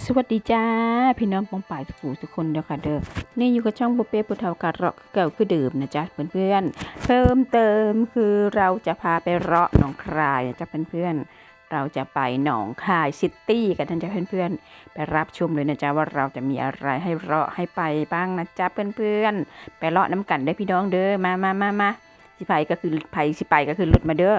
สวัสดีจ้า พี่น้องปองป่ายทุกผู้ทุกคนเด้อค่ะเด้อนี่อยู่กับช่องบุเป้ปุเทากาเราะเก่าคือเดิมนะจ๊ะเพื่อนๆเพิ่มเติมคือเราจะพาไปเราะหนองคายนะจ๊ะเพื่อนๆเราจะไปหนองคายซิตี้กันนะจ๊ะเพื่อนๆไปรับชมเลยนะจ๊ะว่าเราจะมีอะไรให้เราะให้ไปบ้างนะจ๊ะเพื่อนๆไปเราะน้ำกันได้พี่น้องเด้อมามามามาสิไปก็คือไปสิไปก็คือหลุดมาเด้อ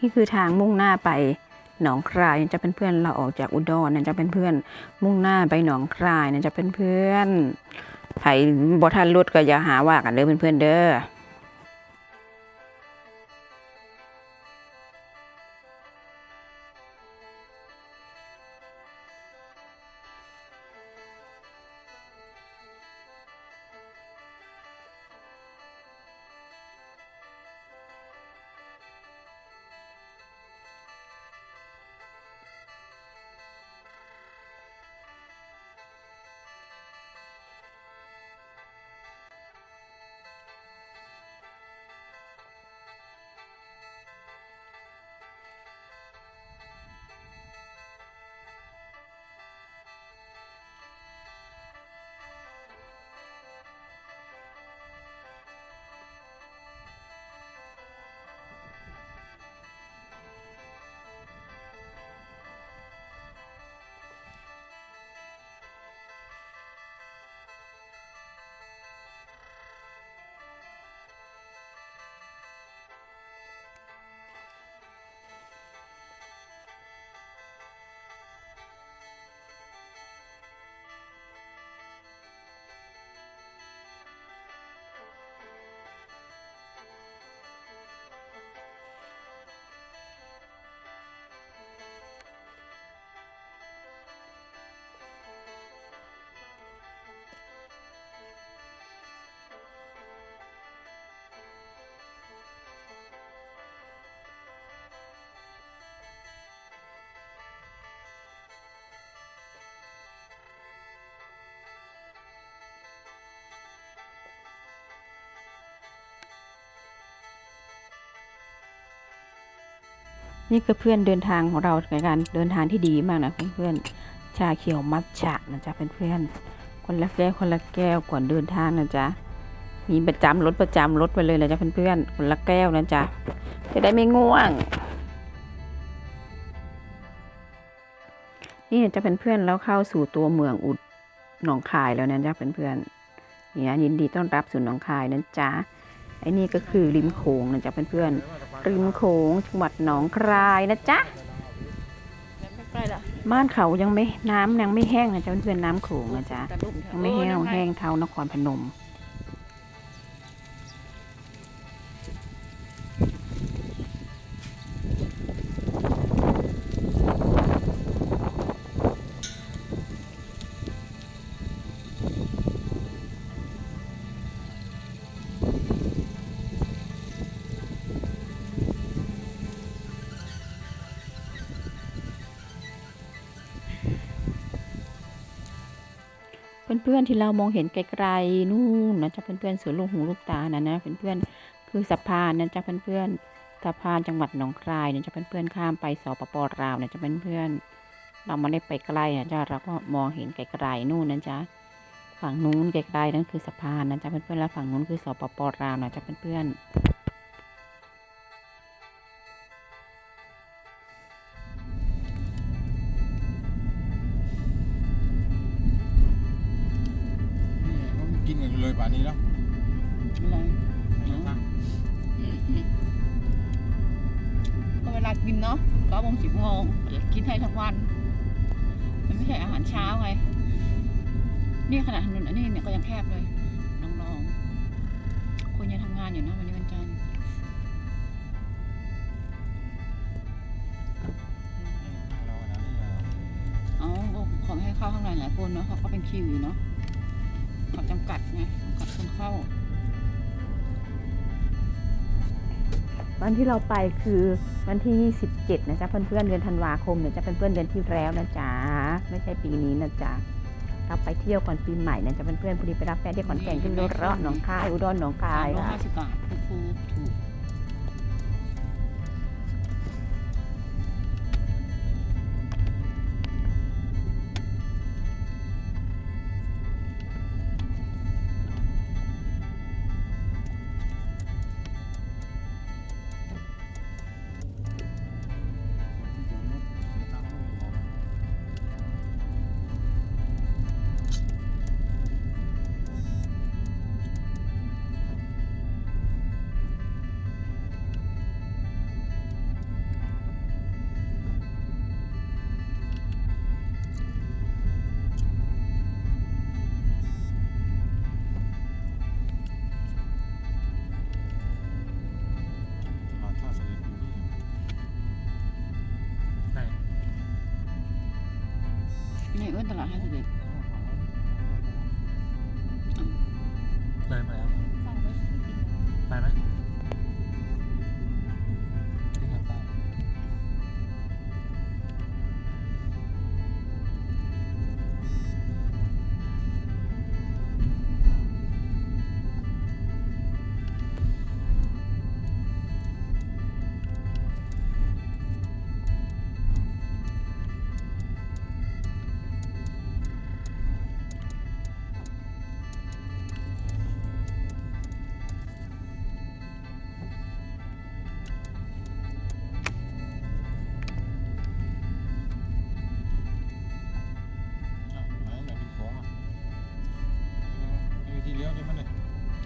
นี่คือทางมุ่งหน้าไปหนองคายจะเป็นเพื่อนเราออกจากอุดรนะจะเป็นเพื่อนมุ่งหน้าไปหนองคายนะจะเป็นเพื่อนไผ่บทันรถก็อย่าหาว่ากันเด้อเพื่อนๆเด้อ นี่คือเพื่อนเดินทางของเราในการเดินทางที่ดีมากนะเพื่อนๆ ชาเขียวมัทฉะนะจ๊ะเพื่อนๆ คนละแก้วคนละแก้วก่อนเดินทางนะจ๊ะ มีประจำรถประจำรถไปเลยนะจ๊ะเพื่อนๆ คนละแก้วนะจ๊ะ จะได้ไม่ง่วง นี่จะเป็นเพื่อนแล้วเข้าสู่ตัวเมืองอุดหนองคายแล้วนะจ๊ะเพื่อนๆเนี่ยยินดีต้อนรับสู่หนองคายนะจ๊ะไอ้นี่ก็คือริมโขงนะจ๊ะเพื่อนๆ ริมโขงจังหวัดหนองคายนะจ๊ะบ้านเขายังไม่น้ำยังไม่แห้งนะจ๊ะเพื่อนๆน้ำโขงนะจ๊ะยังไม่แห้งแห้งเท่านครพนม เพื่อนๆที่เรามองเห็นไกลๆนู่นนะจ๊ะเพื่อนๆสวนลูกหูลูกตานะนะเพื่อนๆคือสะพานนะจ๊ะเพื่อนๆสะพานจังหวัดหนองคายนะจ๊ะเพื่อนๆข้ามไปสปปลาวนะจ๊ะเพื่อนๆเราไม่ได้ไปใกลนะจ๊ะเราก็มองเห็นไกลๆนู่นนะจ๊ะฝั่งนู้นไกลๆนั่นคือสะพานนะจ๊ะเพื่อนๆแล้วฝั่งนู้นคือสปปลาวนะจ๊ะเพื่อนๆ กินเนาะก็โมงสิบโมงกินให้ทั้งวัน มันไม่ใช่อาหารเช้าไงนี่ขนาดถนนอันนี้เนี่ยก็ยังแคบเลยน้องๆคนยังทำงานอยู่นะวันนี้วันจันทร์เอาเอขอให้เข้าข้างในหลายคนเนาะเขาก็เป็นคิวอยู่เนาะเขาจำกัดไงจำกัดคนเข้า วันที่เราไปคือวันที่ 27 นะจ๊ะเพื่อนๆเดือนธันวาคมเนี่ยจะเป็นเพื่อนเดือนที่แล้วนะจ๊ะไม่ใช่ปีนี้นะจ๊ะเราไปเที่ยวก่อนปีใหม่นะจ๊ะเพื่อนๆพอดีไปรับแฟนที่ขอนแก่นขึ้นรถเราะหนองคายอุดรหนองคายร้อยค่ะห้าสิบบาทถูกถูกถูก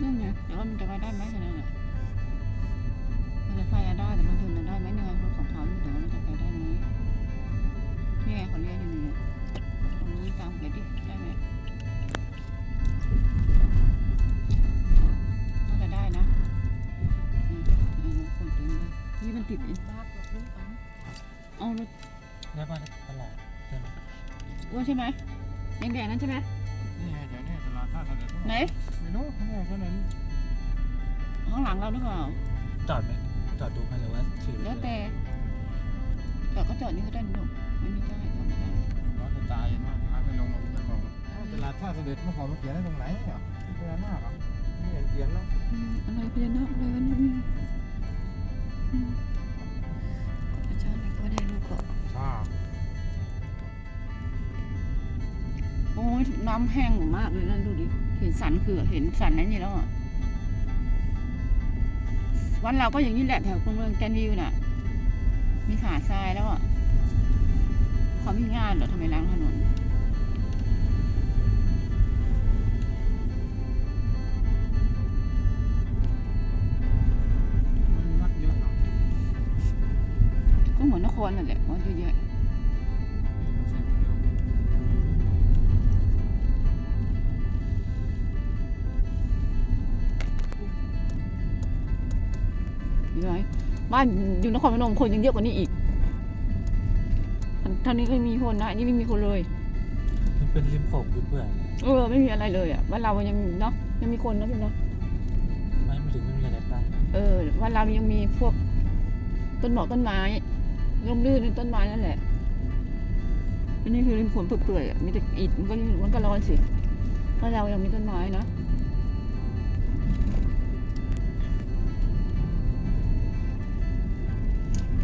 นั่นไงแต่ว่ามันจะไปได้ไหมแค่นั้นแหละมันจะไปอะได้แต่มันถึงจะได้ไหมเนี่ยรถของเขาอยู่แต่ว่ามันจะไปได้ไหมนี่ไงเขาเรียกอยู่นี่ตรงนี้ตามไปดิได้ไหมน่าจะได้นะอืมอืมคนเต็มเลยนี่มันติดไอ้บ้ากับลูกอันเอารถได้ป่ะตลาดใช่ไหมอ้วนใช่ไหมแดงๆนั่นใช่ไหมนี่ไงเดี๋ยวนี้ตลาดท่าเสด็จไหน ไม่รู้ข้างนอกเท่านั้นข้างหลังเราหรือเปล่า จอดไหมจอดดูไหมหรือว่าถือแล้วแต่จอดก็จอดนี่ก็ได้หนุ่มไม่มีได้จอดไม่ได้ร้อนจะตายเห็นไหมหายไปลงมาไม่ลงตลาดท่าเสด็จเมื่อก่อนมันเขียนไว้ตรงไหนอะที่พญานาคอะไม่เห็นเขียนแล้วอะไรพญานาคอะไรวันนี้อืมอาจารย์ไรก็ได้ลูกก็ชาโอ้ยน้ำแห้งมากเลยนั่นดูดิ ห็นสันคือเห็นสันนั้นนี่แล้วอะวันเราก็อย่างนี้แหละแถวกรุงเมืองแกนวิวน่ะ มีขาทรายแล้วอะเขามีงานเหรอทำไมล้างถนนมันวัดเยอะเนาะก็เหมือนนครนั่นแหละวัดเยอะแยะ บ้านอยู่นครพนมคนยังเยอะกว่านี้อีกท่างนี้ก็มีคนนะอันนี้ไม่มีคนเลย มันเป็นริมโขงเปื่อยๆเลยเออไม่มีอะไรเลยอะบ้านเรายังเนาะยังมีคนนะพี่เนาะไม่ไม่ถึงไม่มีอะไรตั้งเออบ้านเรายังมีพวกต้นหมอกต้นไม้ร่มรื่นในต้นไม้นั่นแหละอันนี้คือริมโขนเปื่อยๆอะมีแต่อิฐมันก็มันก็ร้อนสิบ้านเรายังมีต้นไม้นะ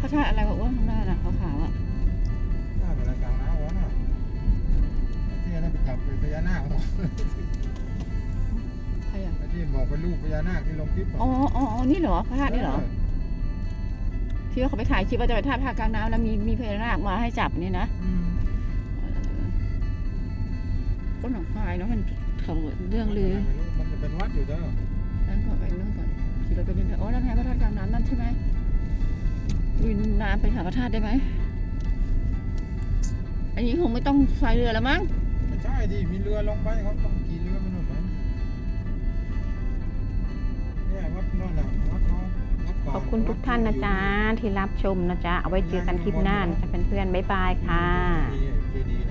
พระธาตุอะไรบอกว่าข้างหน้าน่ะขาวๆอะน่าเป็นอะไรกลางน้ำวะน่ะที่นั่นไปจับเป็นพญานาคเนาะใครอะไอ้ที่บอกเป็นลูกพญานาคที่ลงคลิปอะอ๋ออ๋ออ๋อนี่เหรอพระธาตุนี่เหรอที่ว่าเขาไปถ่ายคลิปว่าจะไปท่าตุภาคกลางน้ำแล้วมีมีพญานาคมาให้จับนี่นะอืมเออก็หนองคายเนาะมันเขาเรื่องลือไม่รู้มันจะเป็นวัดอยู่เด้อนั่นก่อนไปนู่นก่อนขี่รถไปนู่นอ๋อแล้วไงพระธาตุกลางน้ำนั่นใช่ไหม ลุยน้ำไปหาพระธาตุได้ไหม อันนี้คงไม่ต้องพายเรือแล้วมั้ง ไม่ใช่ดิมีเรือลงไปเขาต้องขี่เรือไปนู่นนะเนี่ยวัดนั่นน่ะวัดเขาวัดก่นขอบคุณทุกท่านนะจ๊ะ ที่รับชมนะจ๊ะ เอาไว้เจอกันคลิปหน้านะจ๊ะเพื่อนๆบ๊ายบายค่ะ เจดีย์นะ